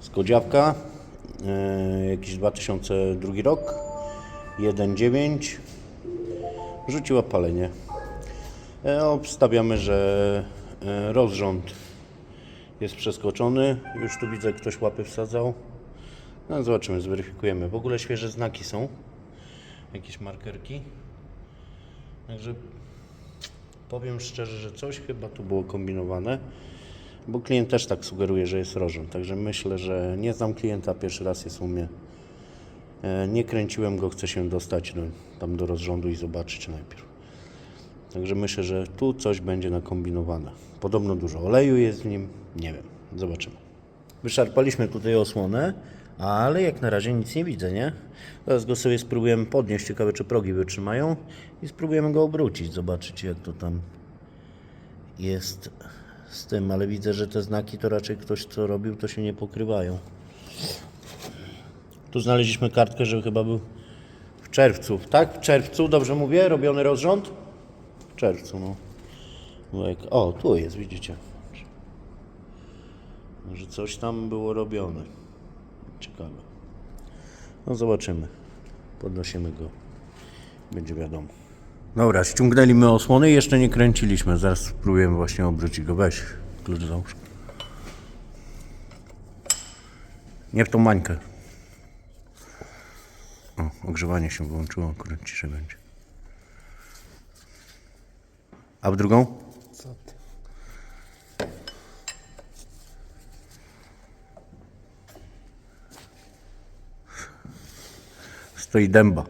Skodziawka, e, jakiś 2002 rok, 1.9, rzuciła palenie. E, obstawiamy, że e, rozrząd jest przeskoczony. Już tu widzę, ktoś łapy wsadzał. No, zobaczymy, zweryfikujemy. W ogóle świeże znaki są. Jakieś markerki. Także powiem szczerze, że coś chyba tu było kombinowane. Bo klient też tak sugeruje, że jest rozrząd. Także myślę, że nie znam klienta, pierwszy raz jest u mnie. E, Nie kręciłem go, chcę się dostać do, tam do rozrządu i zobaczyć najpierw. Także myślę, że tu coś będzie nakombinowane. Podobno dużo oleju jest w nim, nie wiem, zobaczymy. Wyszarpaliśmy tutaj osłonę, ale jak na razie nic nie widzę, nie? Teraz go sobie spróbujemy podnieść, ciekawe czy progi wytrzymają i spróbujemy go obrócić, zobaczyć jak to tam jest z tym, ale widzę, że te znaki to raczej ktoś co robił, to się nie pokrywają. Tu znaleźliśmy kartkę, że chyba był w czerwcu, tak? W czerwcu, dobrze mówię, robiony rozrząd? W czerwcu, no. O, tu jest, widzicie. Że coś tam było robione. Ciekawe. No zobaczymy. Podnosimy go. Będzie wiadomo. Dobra, ściągnęliśmy osłony i jeszcze nie kręciliśmy. Zaraz spróbujemy właśnie obrócić go. Weź klucz załóż. Nie w tą mańkę. O, ogrzewanie się wyłączyło, akurat ciszej będzie. A w drugą? Co ty? Stoi dęba.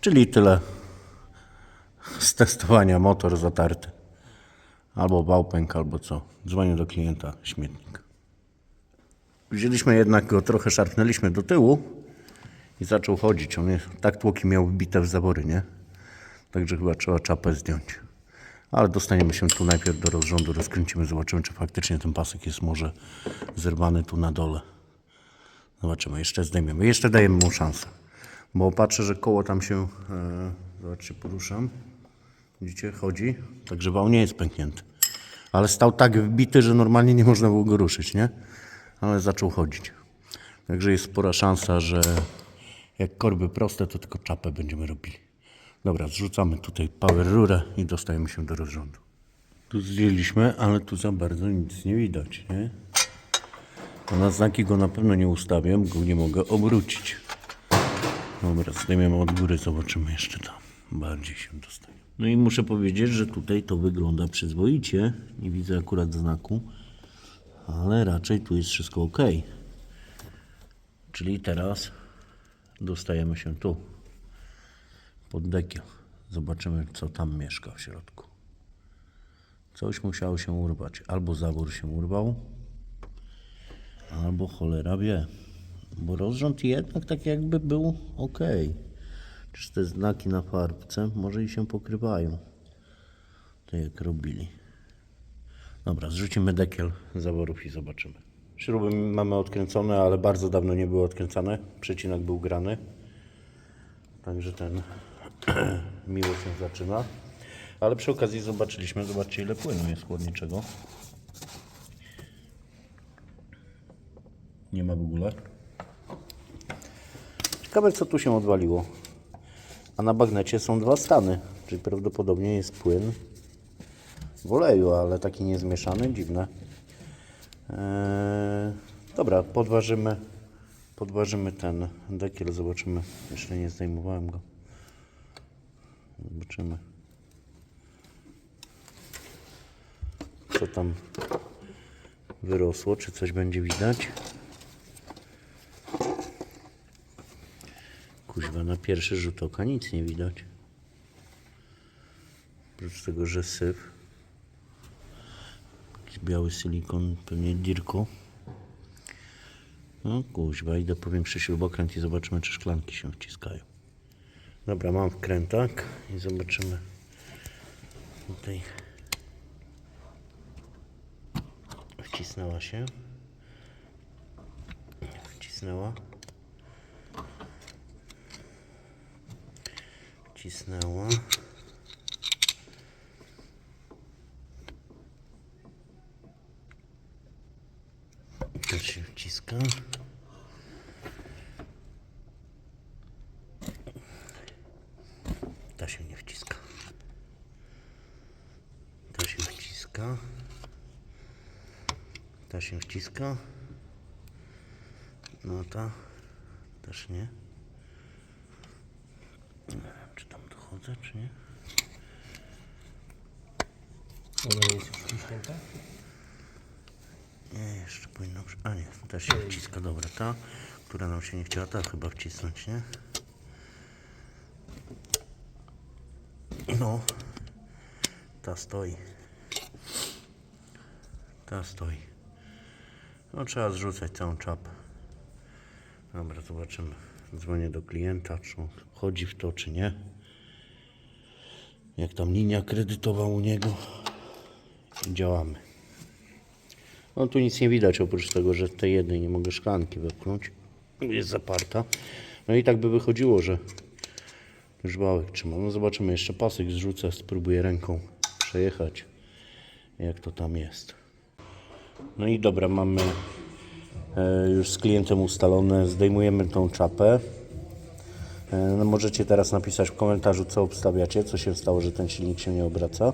Czyli tyle z testowania. Motor zatarty. Albo wał pęk, albo co. Dzwonię do klienta, śmietnik. Wzięliśmy jednak go, trochę szarpnęliśmy do tyłu i zaczął chodzić. On jest, tak tłoki miał wbite w zawory, nie? Także chyba trzeba czapę zdjąć. Ale dostaniemy się tu najpierw do rozrządu, rozkręcimy, zobaczymy, czy faktycznie ten pasek jest może zerwany tu na dole. Zobaczymy, jeszcze zdejmiemy. Jeszcze dajemy mu szansę. Bo patrzę, że koło tam się, e, zobaczcie, poruszam. Widzicie, chodzi. Także wał nie jest pęknięty. Ale stał tak wbity, że normalnie nie można było go ruszyć, nie? Ale zaczął chodzić. Także jest spora szansa, że jak korby proste, to tylko czapę będziemy robili. Dobra, zrzucamy tutaj power rurę i dostajemy się do rozrządu. Tu zdjęliśmy, ale tu za bardzo nic nie widać, nie? A na znaki go na pewno nie ustawię, bo go nie mogę obrócić. Dobra, zdejmiemy od góry, zobaczymy jeszcze tam. Bardziej się dostaje. No i muszę powiedzieć, że tutaj to wygląda przyzwoicie. Nie widzę akurat znaku, ale raczej tu jest wszystko ok. Czyli teraz dostajemy się tu, pod dekiel. Zobaczymy, co tam mieszka w środku. Coś musiało się urwać. Albo zawór się urwał, Albo cholera wie. Bo rozrząd jednak tak jakby był ok. Czyż te znaki na farbce może i się pokrywają. Tak jak robili. Dobra, zrzucimy dekiel zaworów i zobaczymy. Śruby mamy odkręcone, ale bardzo dawno nie były odkręcane. Przecinak był grany. Także ten miło się zaczyna. Ale przy okazji zobaczyliśmy, zobaczcie ile płynu jest chłodniczego. Nie ma w ogóle. Ciekawe co tu się odwaliło. A na bagnecie są dwa stany, czyli prawdopodobnie jest płyn w oleju, ale taki niezmieszany, dziwne. Eee, dobra, podważymy, podważymy ten dekiel, zobaczymy. Jeszcze nie zdejmowałem go. Zobaczymy. Co tam wyrosło, czy coś będzie widać. Kuźwa, na pierwszy rzut oka nic nie widać. Oprócz tego, że syf. Jakiś biały silikon, pewnie dirko. No kuźwa, idę powiększę śrubokręt i zobaczymy, czy szklanki się wciskają. Dobra, mam wkrętak i zobaczymy tutaj. Wcisnęła się. Wcisnęła. Wcisnęła. Też się wciska. Ta się nie wciska. Ta się wciska. Ta się wciska. No ta też nie. Nie wiem, czy czy nie? Ona nie jest już wciśnięta? Nie, jeszcze powinno. A nie, też się wciska, dobra, ta, która nam się nie chciała, ta chyba wcisnąć, nie? No, ta stoi. Ta stoi. No trzeba zrzucać całą czapę. Dobra, zobaczymy. Dzwonię do klienta, czy on chodzi w to, czy nie. Jak tam linia kredytowa u niego. I działamy. No tu nic nie widać oprócz tego, że tej jednej nie mogę szklanki wepchnąć. Jest zaparta. No i tak by wychodziło, że już wałek trzyma. No zobaczymy, jeszcze pasek zrzucę, spróbuję ręką przejechać, jak to tam jest. No i dobra, mamy e, już z klientem ustalone, zdejmujemy tą czapę. E, no możecie teraz napisać w komentarzu, co obstawiacie, co się stało, że ten silnik się nie obraca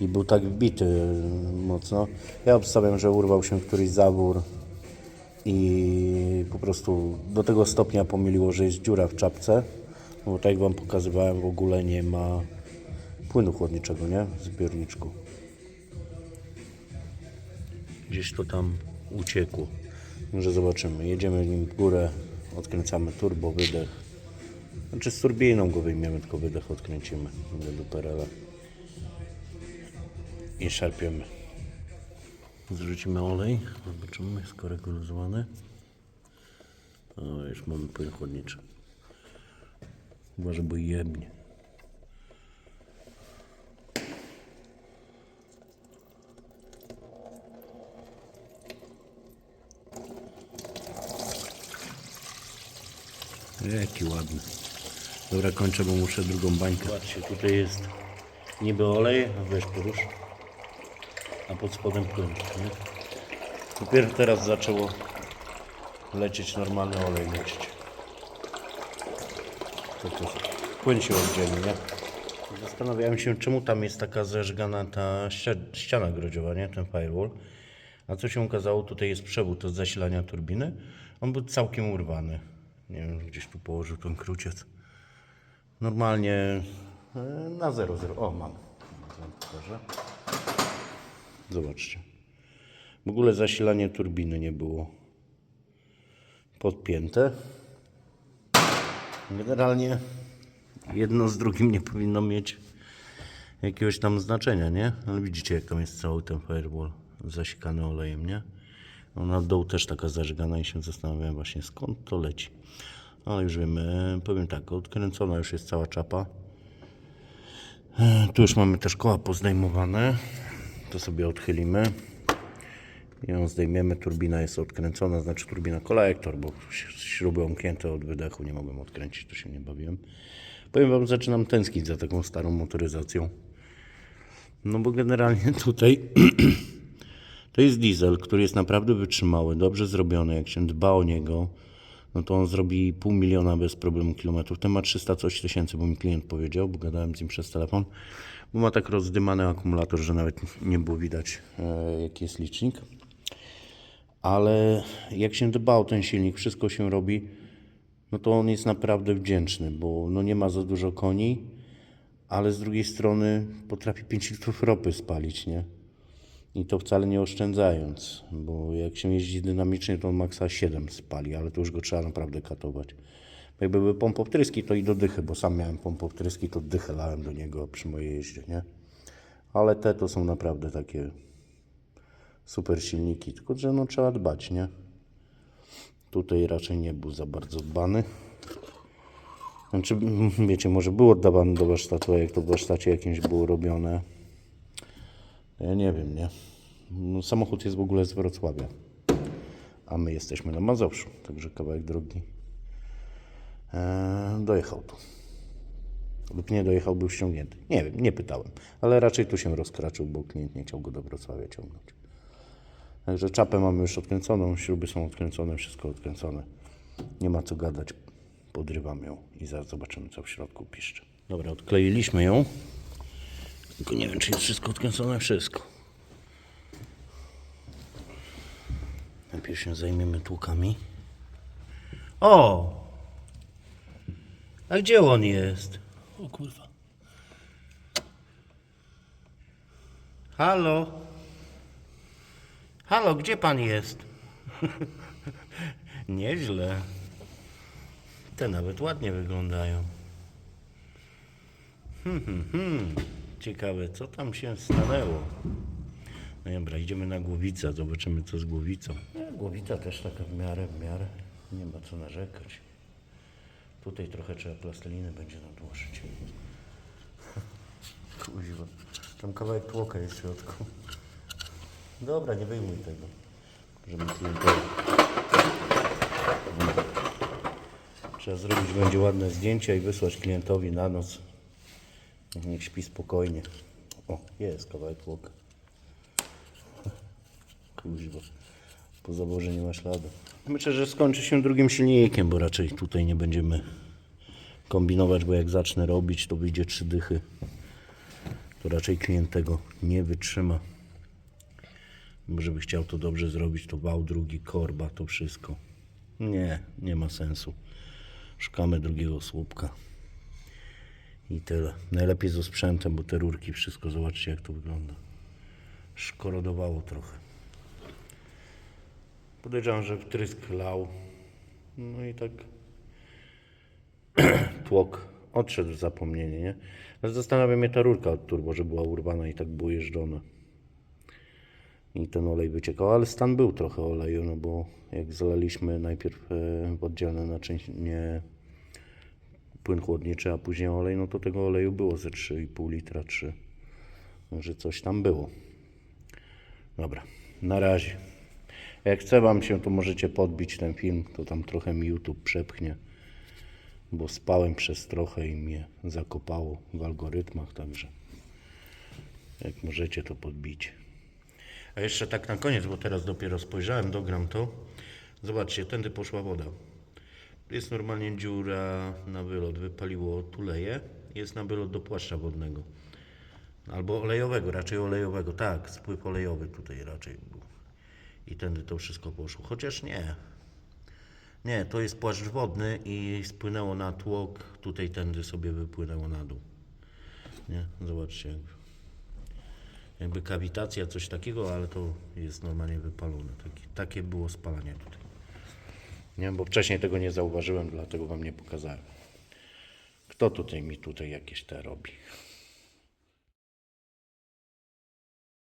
i był tak wbity e, mocno. Ja obstawiam, że urwał się któryś zawór i po prostu do tego stopnia pomyliło, że jest dziura w czapce. No Bo tak jak Wam pokazywałem, w ogóle nie ma płynu chłodniczego, nie? W zbiorniczku. Gdzieś to tam uciekło. Może zobaczymy. Jedziemy nim w górę, odkręcamy turbo, wydech. Znaczy z turbiną go wyjmiemy, tylko wydech odkręcimy do perela i szarpiemy. Zrzucimy olej, zobaczymy, jest korek. O, już mamy płyn chłodniczy. Uważaj, bo jebnie. Jaki ładny. Dobra, kończę, bo muszę drugą bańkę. Patrzcie, tutaj jest niby olej, a weź porusz. A pod spodem płyn, nie? Dopiero teraz zaczęło lecieć normalny olej lecieć. To, płyn się oddzieli, nie? Zastanawiałem się, czemu tam jest taka zeżgana ta ścia- ściana grodziowa, nie? Ten firewall. A co się okazało, tutaj jest przewód od zasilania turbiny. On był całkiem urwany. Nie wiem, gdzieś tu położył ten kruciec. Normalnie e, na 0,0. O, mam. Zobaczcie. W ogóle zasilanie turbiny nie było podpięte. Generalnie jedno z drugim nie powinno mieć jakiegoś tam znaczenia, nie? Ale widzicie, jak tam jest cały ten firewall zasikany olejem, nie? No na dół też taka zażygana i się zastanawiałem właśnie skąd to leci. Ale już wiemy, powiem tak, odkręcona już jest cała czapa. Tu już mamy też koła pozdejmowane. To sobie odchylimy. I ją zdejmiemy. Turbina jest odkręcona, znaczy turbina kolektor, bo śruby omknięte od wydechu nie mogłem odkręcić, to się nie bawiłem. Powiem Wam, zaczynam tęsknić za taką starą motoryzacją. No bo generalnie tutaj to jest diesel, który jest naprawdę wytrzymały, dobrze zrobiony. Jak się dba o niego, no to on zrobi pół miliona bez problemu kilometrów. Ten ma 300 coś tysięcy, bo mi klient powiedział, bo gadałem z nim przez telefon. Bo ma tak rozdymany akumulator, że nawet nie było widać, e, jaki jest licznik. Ale jak się dba o ten silnik, wszystko się robi, no to on jest naprawdę wdzięczny, bo no nie ma za dużo koni, ale z drugiej strony potrafi 5 litrów ropy spalić, nie? I to wcale nie oszczędzając, bo jak się jeździ dynamicznie, to maksa 7 spali, ale to już go trzeba naprawdę katować. Jakby były pompowtryski, to i do dychy, bo sam miałem pompowtryski, to dychę lałem do niego przy mojej jeździe, nie? Ale te to są naprawdę takie super silniki, tylko że no trzeba dbać, nie? Tutaj raczej nie był za bardzo dbany. Znaczy, wiecie, może był oddawany do warsztatu, jak to w warsztacie jakimś było robione, ja nie wiem, nie? No, samochód jest w ogóle z Wrocławia, a my jesteśmy na Mazowszu, także kawałek drogi eee, dojechał tu. Lub nie dojechał, był ściągnięty. Nie wiem, nie pytałem, ale raczej tu się rozkraczył, bo klient nie chciał go do Wrocławia ciągnąć. Także czapę mamy już odkręconą, śruby są odkręcone, wszystko odkręcone. Nie ma co gadać. Podrywam ją i zaraz zobaczymy, co w środku piszczy. Dobra, odkleiliśmy ją. Tylko nie wiem, czy jest wszystko odkręcone. Wszystko. Najpierw się zajmiemy tłukami. O! A gdzie on jest? O kurwa. Halo? Halo, gdzie pan jest? Nieźle. Te nawet ładnie wyglądają. Hmm, hmm, hmm. Ciekawe, co tam się stanęło. No dobra, idziemy na głowicę, zobaczymy co z głowicą. Głowica też taka w miarę, w miarę. Nie ma co narzekać. Tutaj trochę trzeba plasteliny będzie nadłożyć. Kuźwa. Tam kawałek tłoka jest w środku. Dobra, nie wyjmuj tego. Żeby klientowi. Trzeba zrobić będzie ładne zdjęcia i wysłać klientowi na noc. Niech śpi spokojnie. O, jest kawałek tłoka. Kuźwa. Po zaborze nie ma śladu. Myślę, że skończy się drugim silnikiem, bo raczej tutaj nie będziemy kombinować, bo jak zacznę robić, to wyjdzie trzy dychy to raczej klient tego nie wytrzyma. Żeby chciał to dobrze zrobić, to wał drugi, korba, to wszystko. Nie, nie ma sensu. Szukamy drugiego słupka. I tyle. Najlepiej ze sprzętem, bo te rurki, wszystko, zobaczcie jak to wygląda. Szkorodowało trochę. Podejrzewam, że wtrysk lał. No i tak tłok odszedł w zapomnienie, nie? Ale zastanawia mnie ta rurka od turbo, że była urwana i tak było jeżdżone. I ten olej wyciekał, ale stan był trochę oleju, no bo jak zalaliśmy najpierw e, w oddzielne naczynie płyn chłodniczy, a później olej, no to tego oleju było ze 3,5 litra, 3. Może coś tam było. Dobra, na razie. Jak chce Wam się, to możecie podbić ten film, to tam trochę mi YouTube przepchnie bo spałem przez trochę i mnie zakopało w algorytmach, także jak możecie to podbić. A jeszcze tak na koniec, bo teraz dopiero spojrzałem, dogram to. Zobaczcie, tędy poszła woda. Jest normalnie dziura na wylot, wypaliło tuleje. Jest na wylot do płaszcza wodnego. Albo olejowego, raczej olejowego. Tak, spływ olejowy tutaj raczej był. I tędy to wszystko poszło. Chociaż nie, nie, to jest płaszcz wodny i spłynęło na tłok, tutaj tędy sobie wypłynęło na dół. Nie, zobaczcie. Jakby, jakby kawitacja, coś takiego, ale to jest normalnie wypalone. Taki, takie było spalanie tutaj. Nie, bo wcześniej tego nie zauważyłem, dlatego wam nie pokazałem. Kto tutaj mi tutaj jakieś te robi?